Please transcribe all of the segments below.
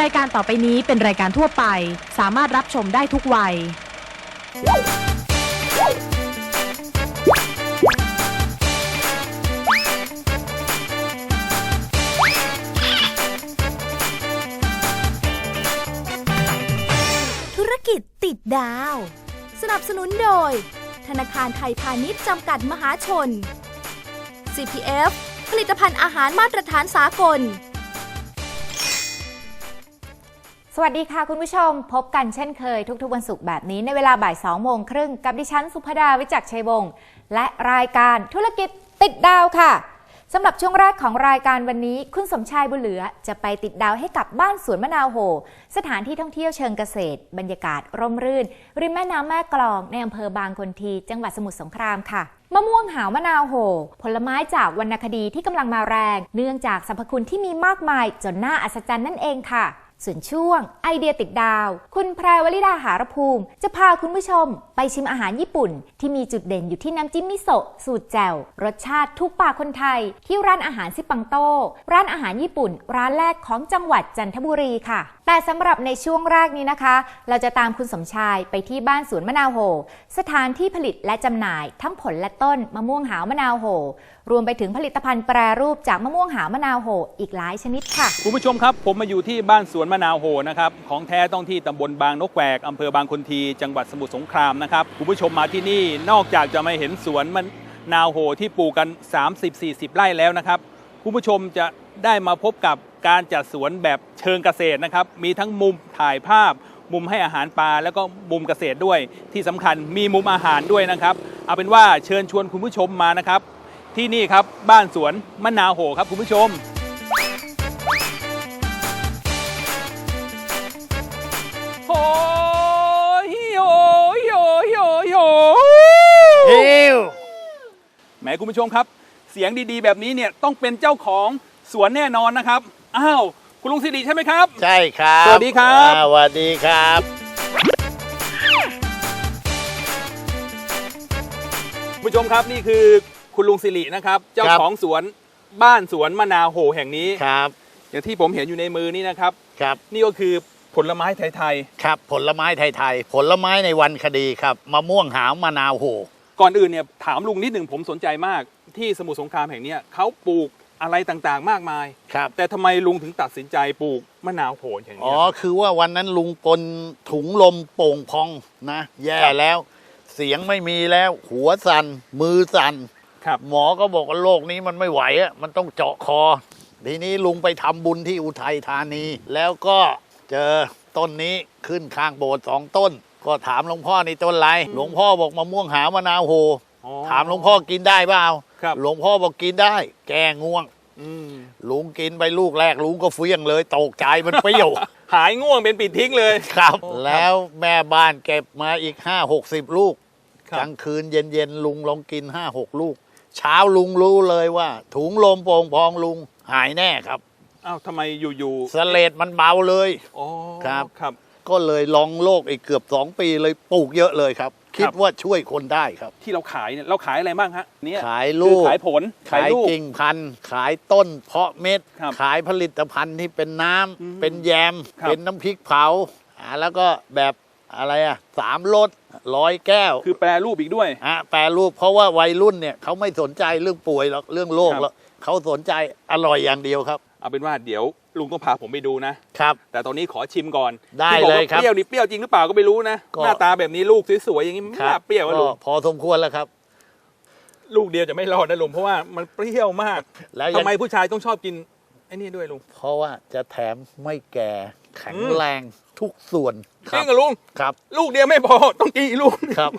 รายการต่อไปนี้เป็นรายการทั่วไป สามารถรับชมได้ทุกวัย ธุรกิจติดดาว สนับสนุนโดย ธนาคารไทยพาณิชย์จำกัดมหาชน CPF ผลิตภัณฑ์อาหารมาตรฐานสากล สวัสดีค่ะคุณผู้ชม พบกันเช่นเคย ทุกๆวันศุกร์แบบนี้ในเวลาบ่าย2โมงครึ่งกับดิฉันสุภดาวิจักชัยวงศ์และรายการธุรกิจติดดาวค่ะสำหรับช่วงแรกของรายการวันนี้คุณสมชายบุญเหลือจะไปติดดาวให้กับบ้านสวนมะนาวโห สถานที่ท่องเที่ยวเชิงเกษตร บรรยากาศร่มรื่น ริมแม่น้ำแม่กลองในอำเภอบางคนที จังหวัดสมุทรสงครามค่ะมะม่วงหาวมะนาวโห ผลไม้จากวรรณคดีที่กำลังมาแรง เนื่องจากสรรพคุณที่มีมากมายจนน่าอัศจรรย์นั่นเองค่ะ ส่วนช่วงไอเดียติดดาว คุณแพรวลิดาหารภูมิ จะพาคุณผู้ชม ไปชิมอาหารญี่ปุ่น ที่มีจุดเด่นอยู่ที่น้ำจิ้มมิโซะสูตรแจ่วรสชาติทุกปากคนไทย ที่ร้านอาหารซิปังโต ร้านอาหารญี่ปุ่น ร้านแรกของจังหวัดจันทบุรีค่ะ แต่สำหรับในช่วงแรกนี้นะคะ เราจะตามคุณสมชายไปที่บ้านสวนมะนาวโห สถานที่ผลิตและจำหน่ายทั้งผลและต้นมะม่วงหาวมะนาวโห รวมไปถึงผลิตภัณฑ์แปรรูปจากมะม่วงหาวมะนาวโหอีกหลายชนิดค่ะคุณผู้ชมครับ ผมมาอยู่ที่บ้านสวนมะนาวโหนะครับของแท้ต้องที่ตำบลบางนกแหวกอำเภอบางคนทีจังหวัดสมุทรสงครามนะครับคุณผู้ชมมาที่นี่นอกจากจะมาเห็นสวนมะนนาวโหที่ปลูกกัน 30-40 ไร่แล้วนะครับคุณผู้ชมจะได้มาพบกับการจัดสวนแบบเชิงเกษตรนะครับ มีทั้งมุมถ่ายภาพ มุมให้อาหารปลาแล้วก็มุมเกษตรด้วย ที่สำคัญมีมุมอาหารด้วยนะครับ เอาเป็นว่าเชิญชวนคุณผู้ชมมานะครับ ที่นี่ครับบ้านสวนมะนาวโหครับคุณผู้ชม คุณผู้ชมครับ เสียงดีๆ แบบนี้เนี่ยต้องเป็นเจ้าของสวนแน่นอนนะครับ อ้าวคุณลุงสิริใช่ไหมครับ ใช่ครับสวัสดีครับ อ่าสวัสดีครับ คุณผู้ชมครับนี่คือคุณลุงสิรินะครับเจ้าครับ ของสวนบ้านสวนมะนาวโหแห่งนี้ ครับอย่างที่ผมเห็นอยู่ในมือนี่นะครับ ครับนี่ก็คือผลไม้ไทย ครับผลไม้ไทยๆผลไม้ในวันคดีครับมะม่วงหาวมะนาวโหๆ ก่อนอื่นเนี่ยถามลุงนิดหนึ่งผมสนใจมากที่สมุทรสงครามแห่งเนี้ยเขาปลูกอะไรต่างๆ มากมาย ครับ แต่ทำไมลุงถึงตัดสินใจปลูกมะนาวโหนอย่างอ๋นี้อครับคือว่าวันนั้นลุงปนถุงลมโป่งพองนะ แย่ครับแล้ว เสียงไม่มีแล้ว หัวสัน่นมือสั่นครับ หมอก็บอกว่าโรคนี้มันไม่ไหวอะมันต้องเจาะคอ ทีนี้ลุงไปทำบุญที่อุทัยธานี แล้วก็เจอ ต้นนี้ขึ้นข้างโบสถ์สองต้น ก็ถามหลวงพ่อนี่ต้นอะไรหลวงพ่อบอกมะม่วงหาวมะนาวโหอ๋อถามหลวงพ่อกินได้เปล่าครับ หลวงพ่อบอกกินได้ แก้ง่วง อืมลุงกินไปลูกแรกลุงก็เฟี้ยงเลยตกใจมันเปรี้ยว หายง่วงเป็นปิดทิ้งเลยครับโอ้ครับ แล้วแม่บ้านเก็บมาอีกห้าหกสิบลูกครับ กลางคืนเย็นๆลุงลองกินห้าหกลูก เช้าลุงรู้เลยว่า ถุงลมโป่งพองลุงหายแน่ครับ อ้าวทำไมอยู่สเลดมันเบาเลยๆอ๋อครับ ครับ ก็เลยลองโลกอีกเกือบสองปีเลยปลูกเยอะเลยครับ คิดว่าช่วยคนได้ครับ ที่เราขายเนี่ยเราขายอะไรบ้างฮะเนี่ยขายคืลูอกขายผลขายลูก กิ่งพันธุ์ ขายต้นเพาะเม็ด ครับขายผลิตภัณฑ์ที่เป็นน้ำอืมเป็นแยม ครับ เป็นน้ำพริกเผาอ่าแล้วก็แบบอะไรอะสามรสร้อยแก้ว คือแปรรูปอีกด้วย อะแปรรูปเพราะว่าวัยรุ่นเนี่ยเขาไม่สนใจเรื่องป่วยหรอกเรื่องโรคครับแล้วเขาสนใจอร่อยอย่างเดียวครับ เอาเป็นว่าเดี๋ยวลุงต้องพาผมไปดูนะ ครับ แต่ตอนนี้ขอชิมก่อนได้ที่บอกเลยว่าครับเปรี้ยวนี่เปรี้ยวจริงหรือเปล่าก็ไม่รู้นะ ก็ หน้าตาแบบนี้ลูกสวยๆอย่างนี้ไม่ครัน่าเปรี้ยวนะก็ลุงพอสมควรแล้วครับ ลูกเดียวจะไม่รอดนะลุงเพราะว่ามันเปรี้ยวมากแล้วยัทำงไมผู้ชายต้องชอบกินไอ้นี่ด้วยลุงเพราะว่าจะแถมไม่แก่แข็งอืมแรงทุกส่วนคจริรังเหรอลุง ครับลูกเดียวไม่พอต้องกินอีกลูก ครับ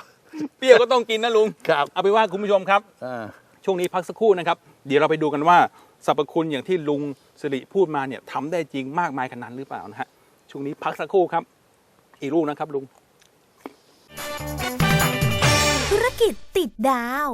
เปรี้ยวก็ต้องกินนะลุง ครับเอาไปนว่าคุณผู้ชมครับ อ่า ช่วงนี้พักสักครู่นะครับ เดี๋ยวเราไปดูกันว่า สรรพคุณอย่างที่ลุงสิริพูดมาเนี่ยทำได้จริงมากมายขนาดนั้นหรือเปล่านะฮะช่วงนี้พักสักครู่ครับ อีกลูกนะครับลุง ธุรกิจติดดาว